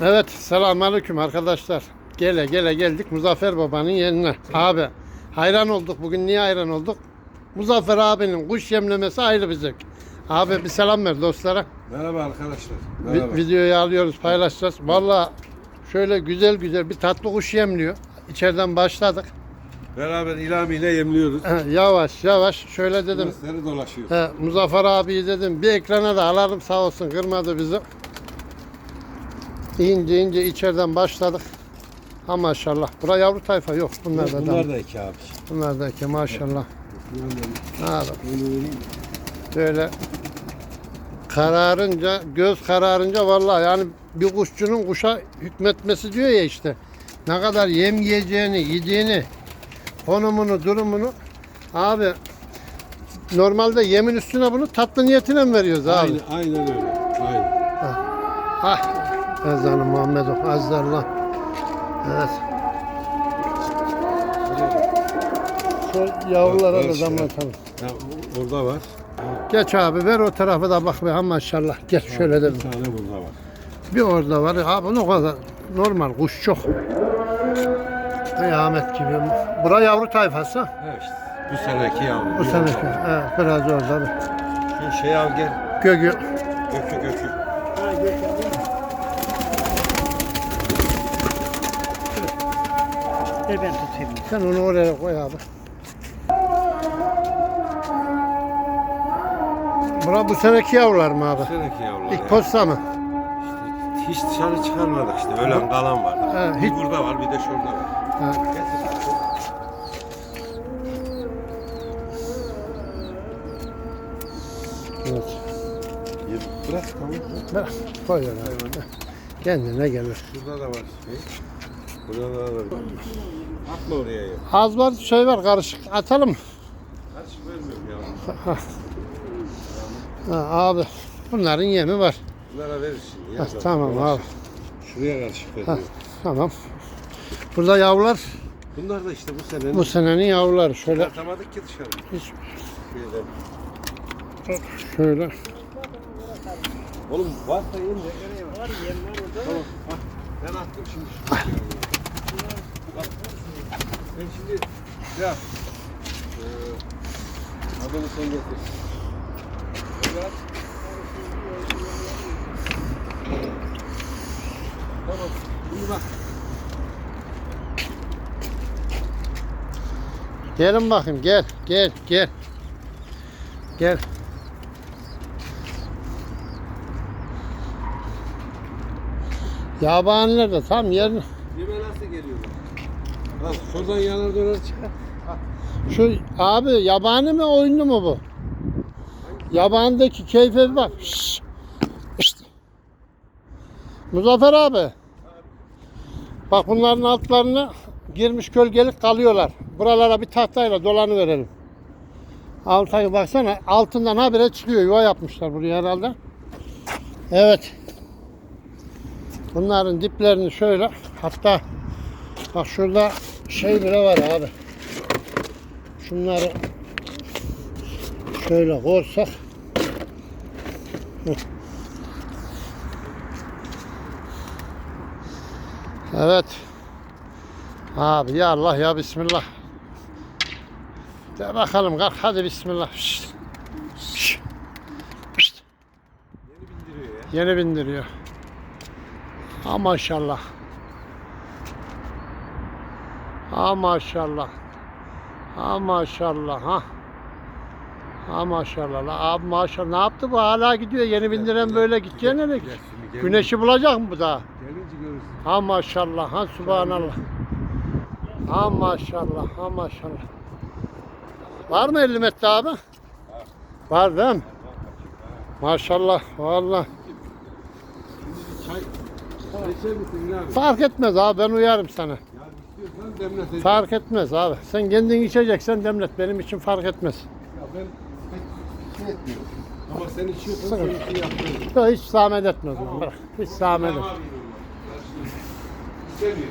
Evet, selamünaleyküm arkadaşlar. Gele gele geldik Muzaffer Baba'nın yerine. Abi, hayran olduk. Bugün niye hayran olduk? Muzaffer abinin kuş yemlemesi ayrı bir zevk. Abi bir selam ver dostlara. Merhaba arkadaşlar. Vi- Merhaba. videoyu alıyoruz, paylaşacağız. Vallahi şöyle güzel güzel bir tatlı kuş yemliyor. İçeriden başladık. Beraber ilamiyle yemliyoruz. yavaş yavaş şöyle dedim. Dolaşıyor. He, Muzaffer abi dedim bir ekrana da alalım sağ olsun kırmadı bizi. İnce ince içeriden başladık. Ha maşallah. Bura yavru tayfa yok. Bunlar da Bunlar dam- da iki abi. Bunlar da ki maşallah. Abi böyle kararınca göz kararınca vallahi yani bir kuşçunun kuşa hükmetmesi diyor ya işte. Ne kadar yem yiyeceğini, yediğini, konumunu, durumunu abi normalde yemin üstüne bunu tatlı niyetine mi veriyoruz abi? Aynen, aynen öyle. Aynen. Ah, ezanı Muhammed o, Azzallah. Evet. Şu yavrulara da Barış, damlatalım. Ya, orada var. Geç abi ver o tarafa da bak be ha maşallah. Gel şöyle de Bir tane burada var. bir orada var. Abi o kadar normal kuş çok. Kıyamet gibi. Bura yavru tayfası. Evet işte. Bu seneki yavru. Bu seneki. Evet, biraz orada. bir. Şu şey al gel. Gögü. Gökü gökü. Ver ben tutayım. Sen onu oraya koy abi. Bura bu seneki yavrular mı abi? Bu seneki yavrular. İlk ya. posta mı? İşte hiç dışarı çıkarmadık işte. Ölen kalan var. He, Bir hiç- burada var bir de şurada var. Ha. Evet. Bırak tamam. Bırak, koy öyle abi. Kendine gelir. Şurada da var şey. Var. Atma oraya ya. Az var şey var karışık atalım. Karışık vermiyorum ya. Ha, abi bunların yemi var. Bunlara verir şimdi. Ha, ya. tamam abi. Şuraya karışık veriyor. tamam. Burada yavrular Bunlar da işte bu senenin. bu senenin yavruları. Şöyle Atamadık ki dışarı. hiç Şeyden. şöyle. Oğlum varsa yiyin de var? Yem var orada. Tamam. Ah, ben attım şimdi. Ben şimdi ya eee adını sen getir. Evet. Tamam. Şimdi bak. Gelin bakayım gel gel gel. Gel. Yabaniler de tam yerini. Şuradan yanar döner. Şu abi yabani mi oyunlu mu bu? Yabanideki keyfe bak. Şşş. İşte. Muzaffer abi. Bak bunların altlarına girmiş gölgelik kalıyorlar. Buralara bir tahtayla dolanı verelim. Altayı baksana altından habire çıkıyor. Yuva yapmışlar buraya herhalde. Evet. Bunların diplerini şöyle hatta bak şurada şey bile var abi. Şunları şöyle koysak. Evet. Abi ya Allah ya Bismillah. De bakalım kalk hadi Bismillah. Şşt. Şşt. Şşt. Yeni bindiriyor ya. Yeni bindiriyor. Ha maşallah. Ha maşallah. Ha maşallah ha. Ha maşallah. La, abi maşallah. Ne yaptı bu? Hala gidiyor. Yeni bindiren böyle gidecek nereye? Güneşi bulacak mı bu daha? Gelince görürsün. Ha maşallah. Ha subhanallah. Ha maşallah. Ha maşallah. Var mı 50 metre abi? Var değil mi? Maşallah. Vallahi. Fark etmez abi ben uyarım sana. Fark etmez abi. Sen kendin içeceksen demlet. Benim için fark etmez. Ya ben pek şey etmiyorum. Ama sen içiyorsan sen için yaptırırım. Yok, hiç zahmet etmez. onu, Bırak. Hiç zahmet etmez. İstemiyor.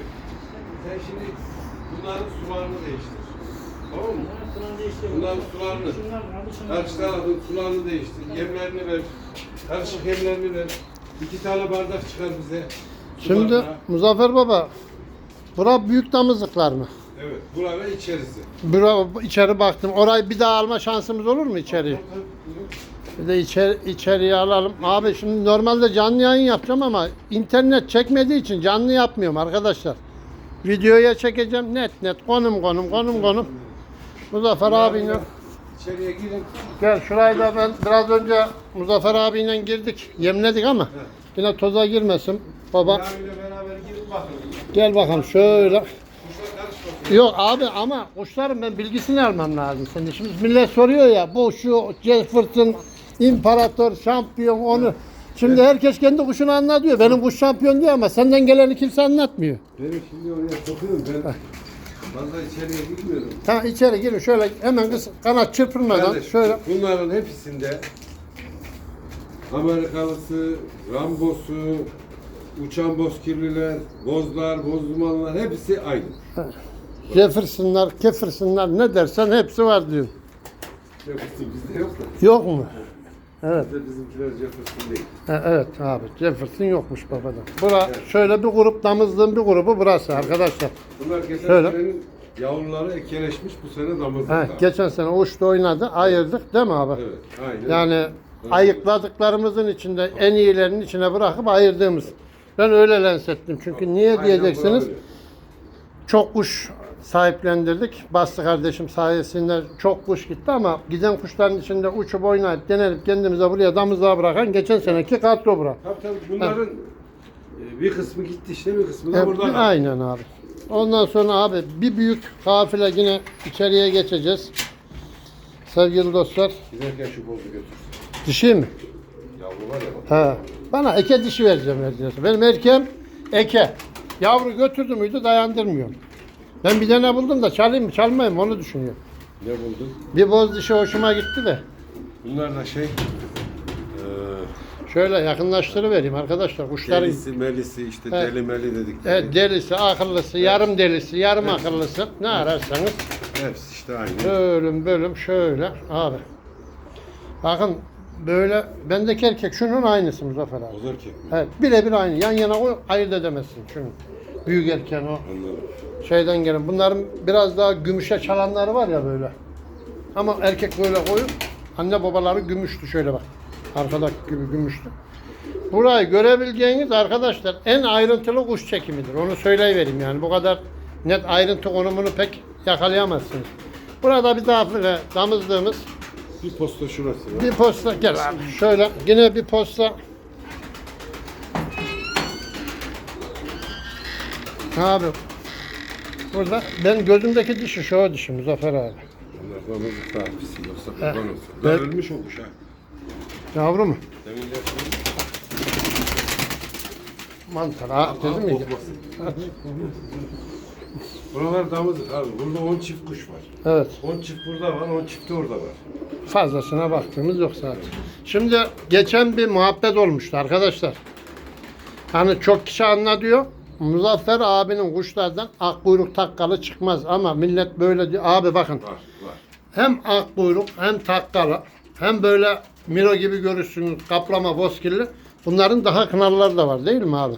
Sen şimdi bunların sularını değiştir. Tamam mı? Bunların sularını. Karşı tarafın sularını değiştir. Yemlerini ver. Karışık yemlerini ver. İki tane bardak çıkar bize. Şimdi Muzaffer Baba, bura büyük damızlıklar mı? Evet. Burada içerisi. Bura, içeri baktım. Orayı bir daha alma şansımız olur mu içeri? Bir de içeri, içeriye alalım. Abi şimdi normalde canlı yayın yapacağım ama internet çekmediği için canlı yapmıyorum arkadaşlar. Videoya çekeceğim net net konum konum konum konum. Muzaffer abiyle İçeriye girin. gel şurayı da ben biraz önce Muzaffer abiyle girdik yemledik ama yine toza girmesin baba. Abiyle beraber girin bakın. Gel bakalım şöyle. Yok abi ama kuşların ben bilgisini almam lazım. Şimdi, şimdi millet soruyor ya bu şu Jefferson, İmparator, şampiyon onu. Şimdi herkes kendi kuşunu anlatıyor. Benim kuş şampiyon diyor ama senden geleni kimse anlatmıyor. Benim şimdi oraya sokuyorum ben. Fazla içeriye girmiyorum. Ha içeri girin şöyle hemen kız kanat çırpılmadan Kardeşim, şöyle. Bunların hepsinde Amerikalısı, Rambosu, uçan bozkirliler, bozlar, bozdumanlar hepsi aynı. Jefferson'lar, Kefferson'lar ne dersen hepsi var diyor. Jefferson bizde yok da. Yok mu? Evet. Bizde bizimkiler Jefferson değil. Ha, evet abi Jefferson yokmuş babadan. Bura şöyle bir grup damızlığın bir grubu burası arkadaşlar. Bunlar geçen Şöyle. senenin yavruları ekeleşmiş bu sene damızlıkta. geçen sene uçtu oynadı ayırdık değil mi abi? Evet, aynen. Yani ayıkladıklarımızın içinde en iyilerinin içine bırakıp ayırdığımız. Ben öyle lens ettim. Çünkü niye Aynen diyeceksiniz? Çok kuş sahiplendirdik. Bastı kardeşim sayesinde çok kuş gitti ama giden kuşların içinde uçup oynayıp denelip kendimize buraya damızlığa bırakan geçen seneki kartobra. Tabii tabii bunların e, bir kısmı gitti işte bir kısmı da Hep- burada aynen abi. Ondan sonra abi bir büyük kafile yine içeriye geçeceğiz. Sevgili dostlar. Giderken şu bozu götür. Dişi mi? Yavru var ya bak. He. Bana eke dişi vereceğim neredeyse. Benim erkeğim eke. Yavru götürdü müydü dayandırmıyorum. Ben bir tane buldum da çalayım mı çalmayayım mı onu düşünüyorum. Ne buldun? Bir boz dişi hoşuma gitti de. Bunlar da şey eee Şöyle yakınlaştırıvereyim arkadaşlar kuşların. delisi melisi işte Evet. deli meli dedik. Evet, delisi, akıllısı, yarım delisi, yarım akıllısı ne ararsanız. Hepsi işte aynı. Bölüm bölüm şöyle abi. Bakın böyle bendeki erkek şunun aynısı Muzaffer abi. Boz erkek mi? Evet birebir aynı. Yan yana koy ayırt edemezsin şunu. Büyük erken o. Anladım. şeyden gelen. Bunların biraz daha gümüşe çalanları var ya böyle. Ama erkek böyle koyup anne babaları gümüştü şöyle bak. Arkadaki gibi gümüştü. Burayı görebileceğiniz arkadaşlar en ayrıntılı kuş çekimidir. Onu söyleyivereyim yani. Bu kadar net ayrıntı konumunu pek yakalayamazsınız. Burada bir daha damızdığımız Bir posta şurası var. bir posta gel abi. Şöyle yine bir posta. Abi burada ben gözümdeki dişi şu dişi Muzaffer abi. Bunlar damızlık tarifisi yoksa kurban olsun. Evet. Darılmış o kuş ha. Yavru mu? Demin de Mantar ha dedim miydi? Buralar damızlık abi. Burada 10 çift kuş var. Evet. 10 çift burada var, 10 çift de orada var. Fazlasına baktığımız yok zaten. Şimdi geçen bir muhabbet olmuştu arkadaşlar. Hani çok kişi anlatıyor. Muzaffer abinin kuşlardan ak kuyruk takkalı çıkmaz ama millet böyle diyor. Abi bakın Var, var. hem ak kuyruk hem takkalı hem böyle miro gibi görürsünüz kaplama bozkirli. Bunların daha kınarları da var değil mi abi?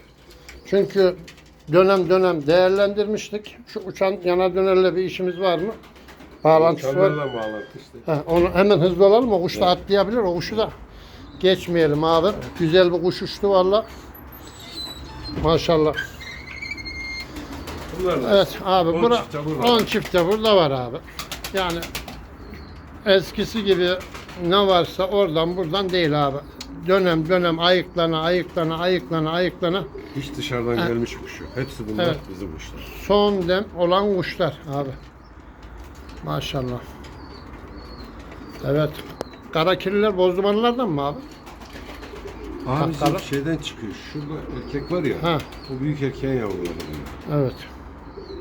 Çünkü dönem dönem değerlendirmiştik. Şu uçan yana dönerle bir işimiz var mı? Bağlantısı var. Çanlarla bağlantı işte. Ha, onu hemen hızlı olalım. O kuş da atlayabilir. O kuşu da geçmeyelim abi. Güzel bir kuş uçtu valla. Maşallah. Bunlar da. Evet abi. 10 bura, çifte burada 10 var. çifte burada var abi. Yani eskisi gibi ne varsa oradan buradan değil abi. Dönem dönem ayıklana ayıklana ayıklana ayıklana Hiç dışarıdan Ha. gelmiş kuş yok. Hepsi bunlar Evet. bizim kuşlar. son dem olan kuşlar abi. Maşallah. Evet. Kara kirliler bozdumanlardan mı abi? Abi bizim Bakalım. şeyden çıkıyor. Şurada erkek var ya. Ha. O büyük erkeğin yavruları. bunlar. Evet.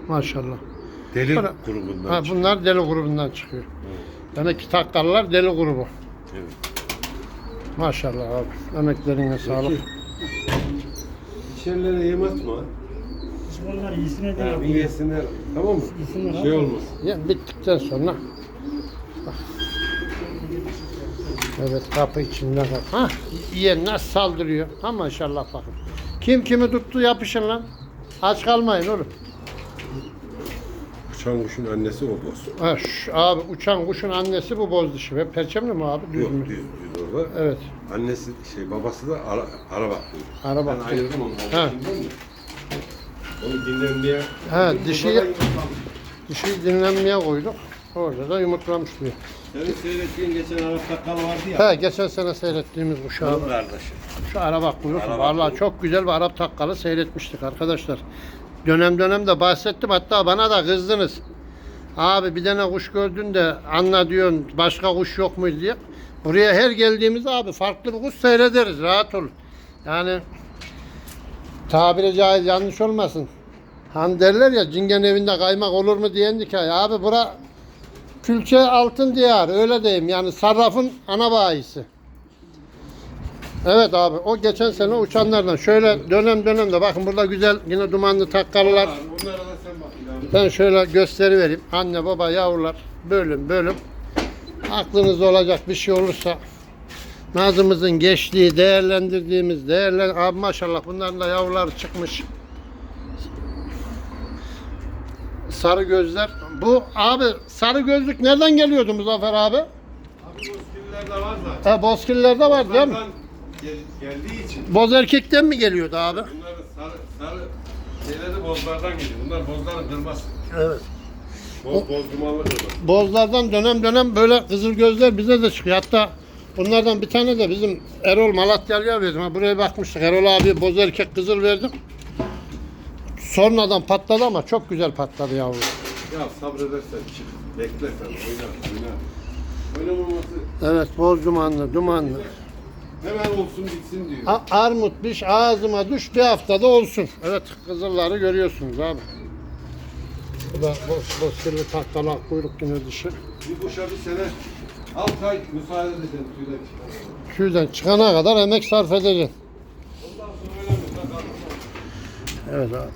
Maşallah. Deli Bura- grubundan Ha, çıkıyor. bunlar deli grubundan çıkıyor. Demek ki takkarlar deli grubu. Evet. Maşallah abi. Emeklerine sağlık. İçerilere yem atma. Onlar iyisine de Ha, bir yapıyor. yesinler. Tamam mı? Yesinler Şey abi. olmaz. Ya, bittikten sonra bak. Evet kapı içinde kal. Ha yiyen nasıl saldırıyor. Ha maşallah bakın. Kim kimi tuttu yapışın lan. Aç kalmayın oğlum. Uçan kuşun annesi o boz. Ha, şu, abi uçan kuşun annesi bu boz dişi. Ve perçemli mi abi? Düz Yok mü? düz, orada. Evet. Annesi şey babası da ara, ara baktı. Ara Ben ayırdım onu. Ha. Onu dinlenmeye. Ha, dişi-. Dişiyi dinlenmeye koyduk. Orada da yumurtlamış diyor. Senin seyrettiğin geçen Arap Takkal vardı ya. He, geçen sene seyrettiğimiz kuş abi. Onun kardeşi. Şu araba kuyruk. Vallahi kuyruk. çok güzel bir Arap takkalı seyretmiştik arkadaşlar. Dönem dönem de bahsettim. Hatta bana da kızdınız. Abi bir tane kuş gördün de anla diyorsun başka kuş yok mu diye. Buraya her geldiğimizde abi farklı bir kuş seyrederiz. Rahat olun. Yani tabiri caiz yanlış olmasın. Hani derler ya cingen evinde kaymak olur mu diyen hikaye. Abi bura külçe altın diyar öyle diyeyim. Yani sarrafın ana bayisi. Evet abi o geçen sene uçanlardan. Şöyle dönem dönem de bakın burada güzel yine dumanlı takkalılar. Ben şöyle gösteri vereyim. Anne baba yavrular bölüm bölüm. Aklınızda olacak bir şey olursa Nazımızın geçtiği, değerlendirdiğimiz, değerlen abi maşallah bunların da yavrular çıkmış. Sarı gözler. Bu abi sarı gözlük nereden geliyordu Muzaffer abi? Abi bu skillerde var zaten. Ha bozkillerde var değil mi? Gel- geldiği için Boz erkekten mi geliyordu abi? bunların sarı, sarı şeyleri bozlardan geliyor. Bunlar bozların kırması. Evet. Boz boz dumanlı kırmızı. Bozlardan dönem dönem böyle kızıl gözler bize de çıkıyor. Hatta bunlardan bir tane de bizim Erol Malatyalı'ya verdim. Ha, buraya bakmıştık. Erol abi boz erkek kızıl verdim. Sonradan patladı ama çok güzel patladı yavrum. Ya sabredersen çık. Beklesen oyna oyna. Oynamaması Evet boz dumanlı dumanlı. hemen olsun bitsin diyor. A- armut biş ağzıma düş bir haftada olsun. Evet kızılları görüyorsunuz abi. Bu da boz kirli tahtalı kuyruk yine dişi. Bir kuşa bir sene 6 ay müsaade edin tüyden çıkan. Tüyden çıkana kadar emek sarf edeceksin. Ondan sonra öyle mutlaka. Evet abi.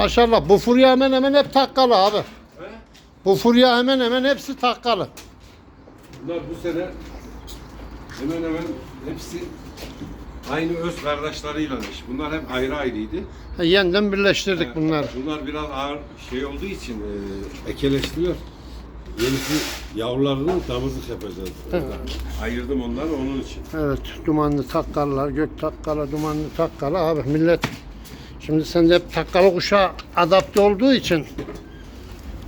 Maşallah bu furya hemen hemen hep takkalı abi. He? Bu furya hemen hemen hepsi takkalı. Bunlar bu sene hemen hemen hepsi aynı öz kardeşleriyle iş. Bunlar hep ayrı ayrıydı. Ha, Yeniden birleştirdik bunları. Bunlar biraz ağır şey olduğu için e, ekeleştiler. Yenisi yavrularını damızlık yapacağız. Ayırdım onları onun için. Evet dumanlı takkalılar, gök takkalı, dumanlı takkalı abi millet. Şimdi sen de hep takkalı kuşa adapte olduğu için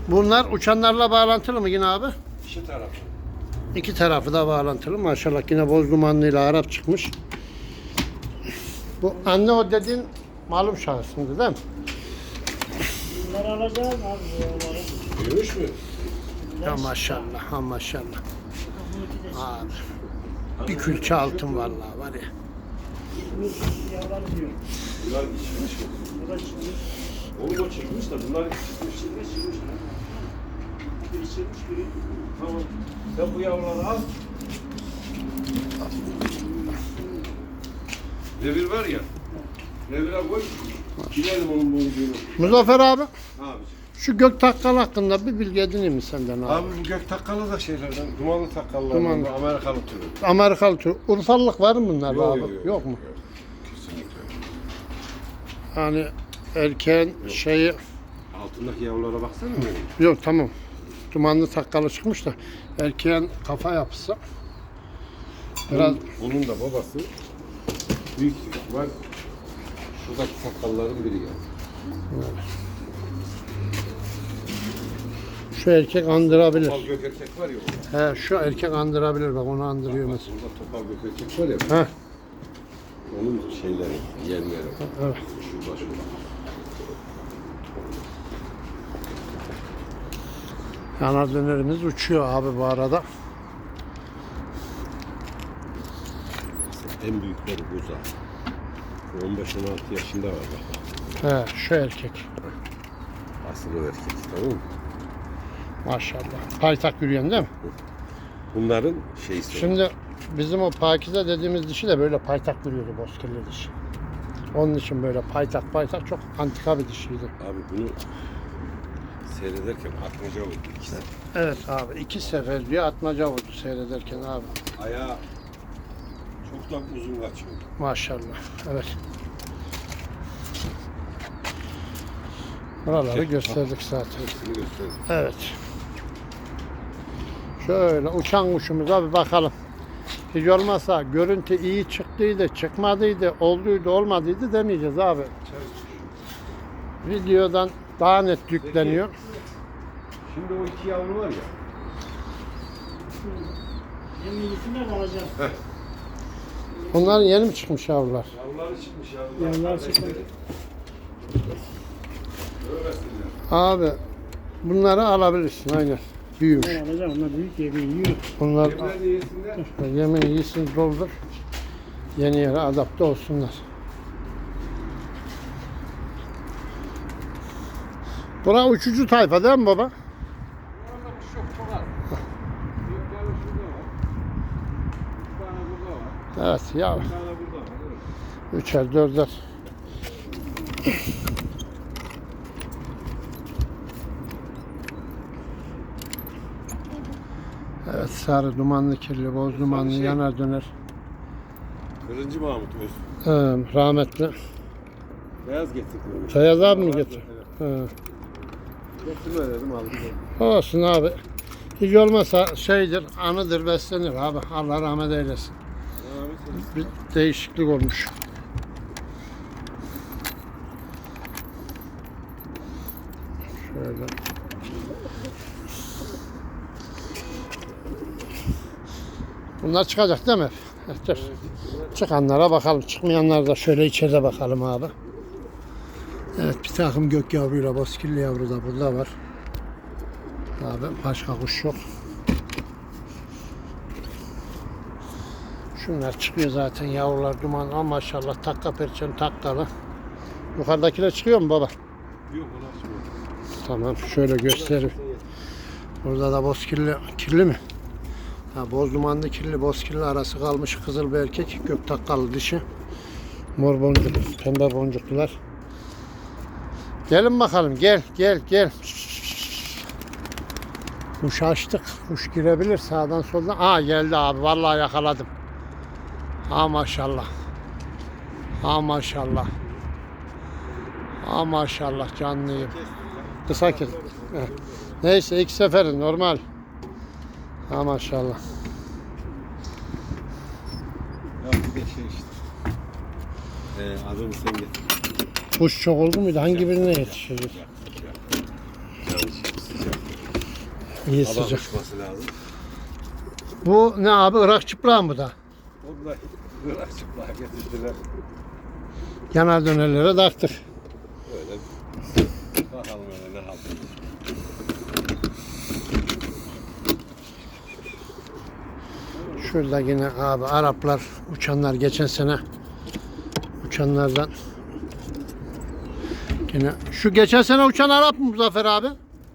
bunlar uçanlarla bağlantılı mı yine abi? İki tarafı. İki tarafı da bağlantılı maşallah yine boz dumanlıyla Arap çıkmış. Bu anne o dediğin malum şahsındı değil mi? Bunları alacağız abi bu. Büyümüş mü? Ya maşallah ha maşallah. Abi. Bir külçe altın vallahi var ya. Bu yavruları diyor. Bunlar içmiş mi? Bu da çıkmış. Oğlum o çıkmış da bunlar içmiş. Çıkmış çıkmış. Biri çıkmış biri. Tamam. Sen bu yavruları al. Revir var ya. Revire koy. Gidelim onun boncuğunu. Muzaffer abi Abi. Şu gök takkalı hakkında bir bilgi edineyim mi senden abi? Abi bu gök takkalı da şeylerden. Dumanlı takkalılardan. Dumanlı. bu Amerikalı türü. Amerikalı tür. Urfalık var mı bunlar abi? yok, mu? Kesinlikle. Hani erkeğin şeyi Altındaki yavrulara baksana mı? yok tamam. Dumanlı takkalı çıkmış da erkeğin kafa yapısı biraz Bunun, da babası büyük ihtimal şuradaki takkalların biri yani. Şu erkek andırabilir. Topal gök erkek var ya orada. He şu erkek andırabilir bak onu andırıyor Bak, mesela. Burada topal gök erkek var ya. Heh, Onun şeyleri, yeğenleri. evet. Şurada şurada. Yanar dönerimiz uçuyor abi bu arada. En büyükleri bu zaten. 15-16 yaşında var bak. He şu erkek. Asıl erkek tamam mı? Maşallah. Paytak yürüyen değil mi? Bunların şeysi. Şimdi bizim o Pakize dediğimiz dişi de böyle paytak yürüyordu bozkirli dişi. Onun için böyle paytak paytak çok antika bir dişiydi. Abi bunu seyrederken atmaca oldu ikisi. Evet abi iki sefer diyor atmaca vurdu seyrederken abi. Ayağı çok da uzun kaçıyor. Maşallah. Evet. Buraları gösterdik zaten. Hepsini gösterdim. Evet. Şöyle uçan kuşumuza bir bakalım. Hiç olmazsa görüntü iyi çıktıydı, çıkmadıydı, olduydu, olmadıydı demeyeceğiz abi. Videodan daha net yükleniyor. Şimdi o iki yavru var ya. Yemin iyisine kalacak. Bunların yeni mi çıkmış yavrular? Yavruları çıkmış yavrular. Yavrular çıkmış. Abi bunları alabilirsin aynen. Büyümüş. Ben alacağım. Onlar büyük yemin yiyor. Bunlar yemin iyisini doldur. Yeni yere adapte olsunlar. Bura uçucu tayfa değil mi baba? Orada kuş yok çok az. Bir tane şurada var. Bir tane burada var. Evet ya Bir tane burada var. Evet. üçer dörder. Evet sarı dumanlı kirli boz dumanlı şey. yanar döner. Kırıncı Mahmut Öz. Ee, rahmetli. Beyaz getirdim. Feyyaz abi mi getir? Evet. Getirme dedim aldım. Olsun abi. Hiç olmasa şeydir, anıdır, beslenir abi. Allah rahmet eylesin. Bir değişiklik olmuş. Şöyle. Bunlar çıkacak değil mi? Evet. Çıkanlara bakalım. Çıkmayanlara da şöyle içeride bakalım abi. Evet bir takım gök yavruyla bozkirli yavru da burada var. Abi başka kuş yok. Şunlar çıkıyor zaten yavrular duman ama maşallah takka perçem takkalı. Yukarıdakiler çıkıyor mu baba? Yok onu açmıyor. Tamam şöyle göstereyim. Burada da bozkirli kirli mi? Ha, boz dumanlı kirli bozkirli arası kalmış kızıl bir erkek gök takkalı dişi. Mor boncuk, pembe boncuklular. Gelin bakalım gel gel gel. Kuş açtık. Kuş girebilir sağdan soldan. Aa geldi abi vallahi yakaladım. Ha maşallah. Ha maşallah. Ha maşallah canlıyım. Kısa kes. Neyse ilk seferi normal. Ha maşallah. Ya bir de şey işte. Ee, adını sen getir. Kuş çok oldu muydu? Hangi birine yetişecek? İyi Hava sıcak. uçması lazım. Bu ne abi? Irak çıprağı mı da? Onu da Irak çıplağı getirdiler. Yanar dönerlere taktık. Öyle bakalım öyle ne yapıyor. Şurada yine abi Araplar uçanlar geçen sene uçanlardan yine şu geçen sene uçan Arap mı Muzaffer abi?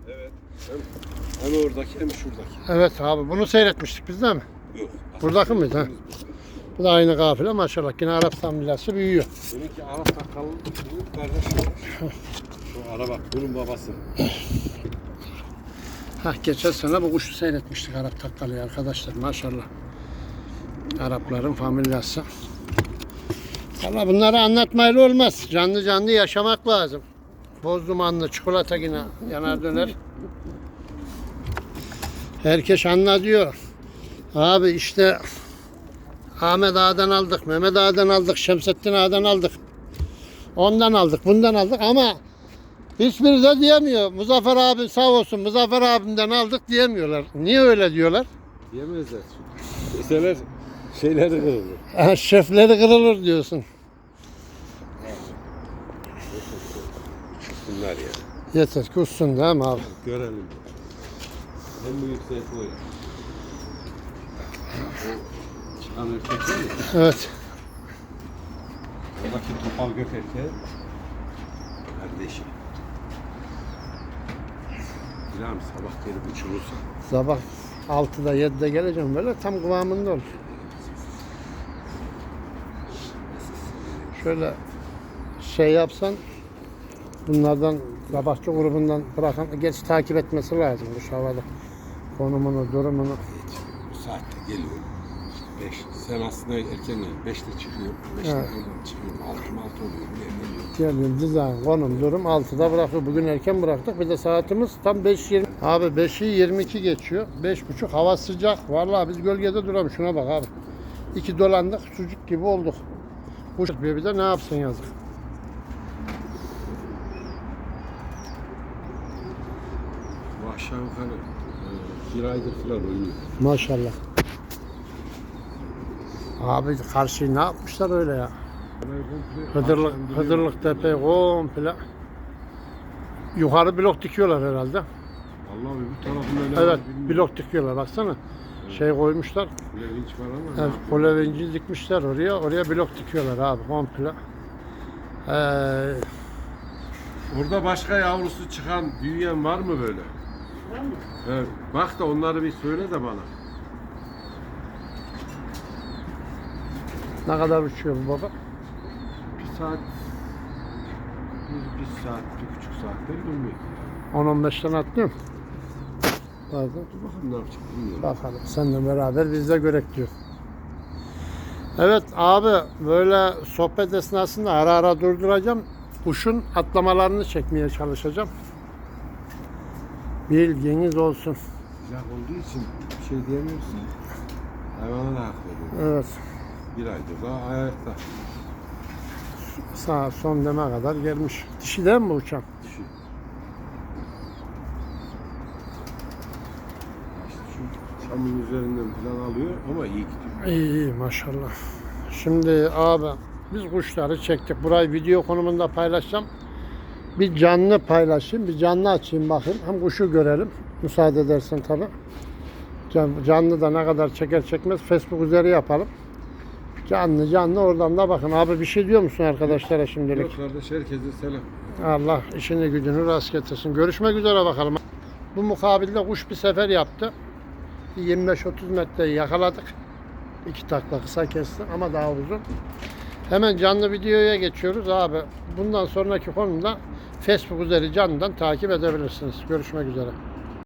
Evet. Hem, hem oradaki hem şuradaki. Evet abi bunu seyretmiştik biz değil mi? Yok. Buradaki mıydı, ha? Bu da aynı kafile maşallah yine Arap samilası büyüyor. Benimki Arap sakallı bunun kardeşi. Şu ara bak bunun babası. Ha geçen sene bu kuşu seyretmiştik Arap takkalıyı arkadaşlar maşallah. Arapların familyası. Valla bunları anlatmayla olmaz. Canlı canlı yaşamak lazım. Boz dumanlı çikolata yine yanar döner. Herkes anlatıyor. Abi işte Ahmet Ağa'dan aldık, Mehmet Ağa'dan aldık, Şemsettin Ağa'dan aldık. Ondan aldık, bundan aldık ama hiçbiri de diyemiyor. Muzaffer abim sağ olsun, Muzaffer abimden aldık diyemiyorlar. Niye öyle diyorlar? Yemezler. Deseler şeyleri kırılır. Ha, Şefleri kırılır diyorsun. Bunlar ya. Yeter ki uçsun değil mi abi? Görelim. En büyük zevk o ya. O çıkan erkek var ya. Evet. Oradaki topal gök erkeği. Kardeşim. Bilal sabah gelip uçurursa. Sabah 6'da 7'de geleceğim böyle tam kıvamında olur. Şöyle şey yapsan bunlardan sabahçı grubundan bırakan geç takip etmesi lazım bu havada. Konumunu, durumunu. Bu saatte geliyorum. 5. Sen aslında erken gel. 5'te çıkıyorum. 5'te Evet. buradan çıkıyorum. 6 6 oluyor. Buraya dizayn, konum, durum 6'da bırakıyor. Bugün erken bıraktık. Bir de saatimiz tam 5.20. Abi 5'i 22 geçiyor. 5.30 hava sıcak. Vallahi biz gölgede duramıyoruz. Şuna bak abi. İki dolandık sucuk gibi olduk. Kuş bir de ne yapsın yazık. Aşağı yukarı e, bir aydır falan oynuyor. Maşallah. Abi karşıyı ne yapmışlar öyle ya? Hıdırlık, Hıdırlık tepe komple. Yukarı blok dikiyorlar herhalde. Vallahi bir tarafında ne Evet var bilmiyorum. blok dikiyorlar baksana. Şey koymuşlar. Levinç var ama. Evet, kolevenci dikmişler oraya. Oraya blok dikiyorlar abi komple. Ee, Orada başka yavrusu çıkan, büyüyen var mı böyle? Var mı? Evet. Bak da onları bir söyle de bana. ne kadar uçuyor bu baba? Bir saat, bir, bir saat, bir buçuk saatler bilmiyorum. 10-15'ten atlıyor mu? Bazen. Dur bakalım ne yapacak bilmiyorum. Bakalım seninle beraber biz de görek diyor. Evet abi böyle sohbet esnasında ara ara durduracağım. Kuşun atlamalarını çekmeye çalışacağım. Bilginiz olsun. Sıcak olduğu için bir şey diyemiyorsun. Hayvana da hak veriyor. Evet. Bir aydır daha ayakta. Sağ son deme kadar gelmiş. Dişi değil mi bu uçan? Dişi. İşte çamın üzerinden falan alıyor ama iyi gidiyor. İyi iyi maşallah. Şimdi abi biz kuşları çektik. Burayı video konumunda paylaşacağım. Bir canlı paylaşayım, bir canlı açayım bakayım. Hem kuşu görelim. Müsaade edersen tabi. Canlı da ne kadar çeker çekmez Facebook üzeri yapalım. Canlı canlı oradan da bakın. Abi bir şey diyor musun arkadaşlara şimdilik? Yok kardeş herkese selam. Allah işini gücünü rast getirsin. Görüşmek üzere bakalım. Bu mukabilde kuş bir sefer yaptı. Bir 25-30 metreyi yakaladık. İki takla kısa kesti ama daha uzun. Hemen canlı videoya geçiyoruz abi. Bundan sonraki konumda Facebook üzeri canlıdan takip edebilirsiniz. Görüşmek üzere.